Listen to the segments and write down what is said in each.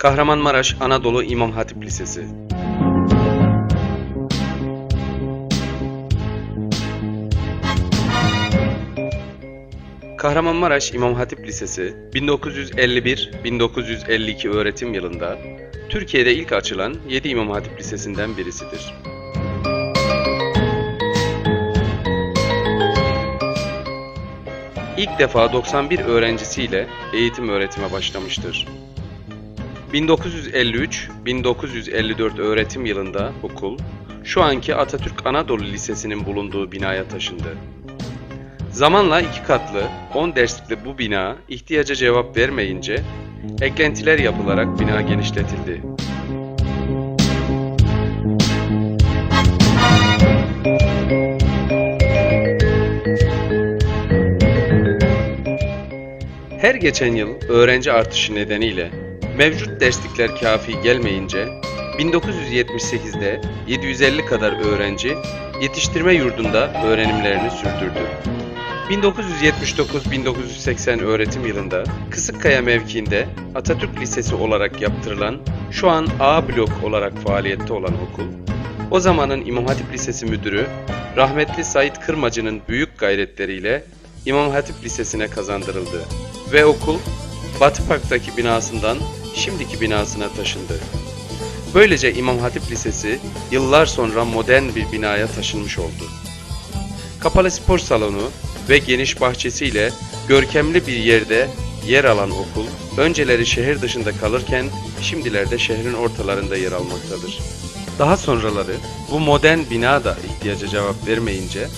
Kahramanmaraş Anadolu İmam Hatip Lisesi Kahramanmaraş İmam Hatip Lisesi 1951-1952 öğretim yılında Türkiye'de ilk açılan 7 İmam Hatip Lisesi'nden birisidir. İlk defa 91 öğrencisiyle eğitim öğretime başlamıştır. 1953-1954 öğretim yılında okul, şu anki Atatürk Anadolu Lisesi'nin bulunduğu binaya taşındı. Zamanla iki katlı, 10 derslikli bu bina ihtiyaca cevap vermeyince eklentiler yapılarak bina genişletildi. Her geçen yıl öğrenci artışı nedeniyle mevcut derslikler kafi gelmeyince 1978'de 750 kadar öğrenci yetiştirme yurdunda öğrenimlerini sürdürdü. 1979-1980 öğretim yılında Kısıkkaya mevkiinde Atatürk Lisesi olarak yaptırılan şu an A blok olarak faaliyette olan okul, o zamanın İmam Hatip Lisesi müdürü rahmetli Sait Kırmacı'nın büyük gayretleriyle İmam Hatip Lisesi'ne kazandırıldı ve okul Batı Park'taki binasından şimdiki binasına taşındı. Böylece İmam Hatip Lisesi yıllar sonra modern bir binaya taşınmış oldu. Kapalı spor salonu ve geniş bahçesiyle görkemli bir yerde yer alan okul, önceleri şehir dışında kalırken şimdilerde şehrin ortalarında yer almaktadır. Daha sonraları bu modern bina da ihtiyaca cevap vermeyince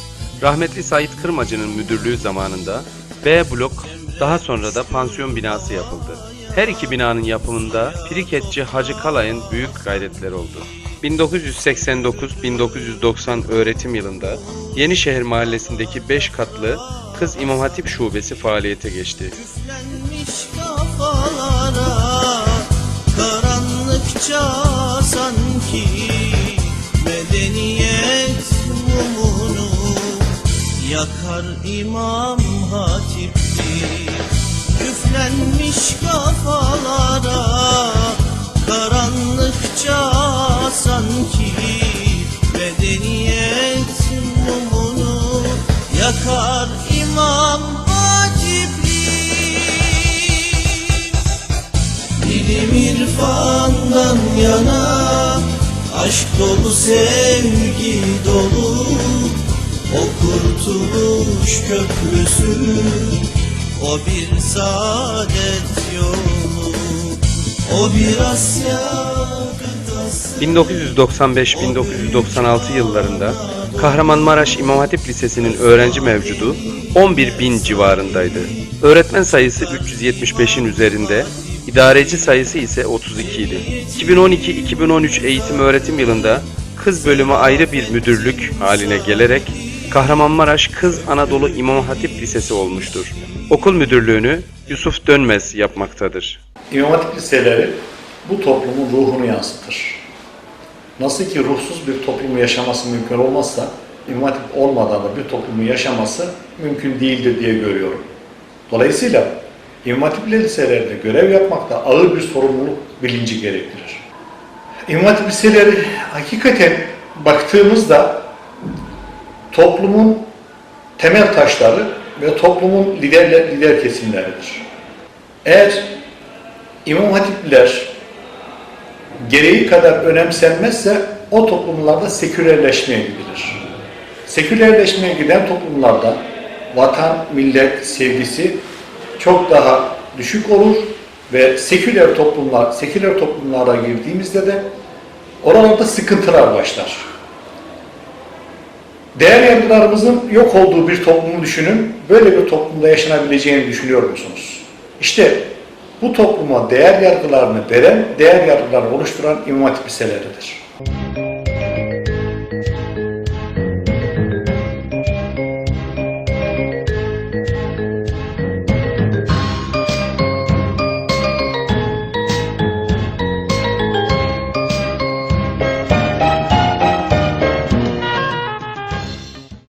rahmetli Sait Kırmacı'nın müdürlüğü zamanında B blok daha sonra da pansiyon binası yapıldı. Her iki binanın yapımında Piriketçi Hacı Kalay'ın büyük gayretleri oldu. 1989-1990 öğretim yılında Yenişehir Mahallesi'ndeki 5 katlı Kız İmam Hatip Şubesi faaliyete geçti. Karanlıkça sanki Medeniyet mumunu Yakar İmam Hatip'ti Üflenmiş kafalara Yakar İmam Hatip'li İlim irfandan yana Aşk dolu sevgi dolu. O kurtuluş köprüsü O bir saadet yolu. O bir Asya kıtası. 1995-1996 yıllarında Kahramanmaraş İmam Hatip Lisesi'nin öğrenci mevcudu 11 bin civarındaydı. Öğretmen sayısı 375'in üzerinde, idareci sayısı ise 32 idi. 2012-2013 eğitim öğretim yılında kız bölümü ayrı bir müdürlük haline gelerek Kahramanmaraş Kız Anadolu İmam Hatip Lisesi olmuştur. Okul müdürlüğünü Yusuf Dönmez yapmaktadır. İmam Hatip liseleri bu toplumun ruhunu yansıtır. Nasıl ki ruhsuz bir toplumu yaşaması mümkün olmazsa, İmam olmadan da bir toplumu yaşaması mümkün değildir diye görüyorum. Dolayısıyla İmam Hatip liselerde görev yapmakta ağır bir sorumluluk bilinci gerektirir. İmam Hatip liseleri hakikaten baktığımızda toplumun temel taşları ve toplumun liderler, lider kesimleridir. Eğer İmam Hatipliler gereği kadar önemsenmezse o toplumlarda sekülerleşmeye gidilir. Sekülerleşmeye giden toplumlarda vatan, millet sevgisi çok daha düşük olur ve seküler toplumlar, seküler toplumlara girdiğimizde de oralarda sıkıntılar başlar. Değer yargılarımızın yok olduğu bir toplumu düşünün. Böyle bir toplumda yaşanabileceğini düşünüyor musunuz? İşte bu topluma değer yargılarını veren, değer yargılarını oluşturan İmam Hatip.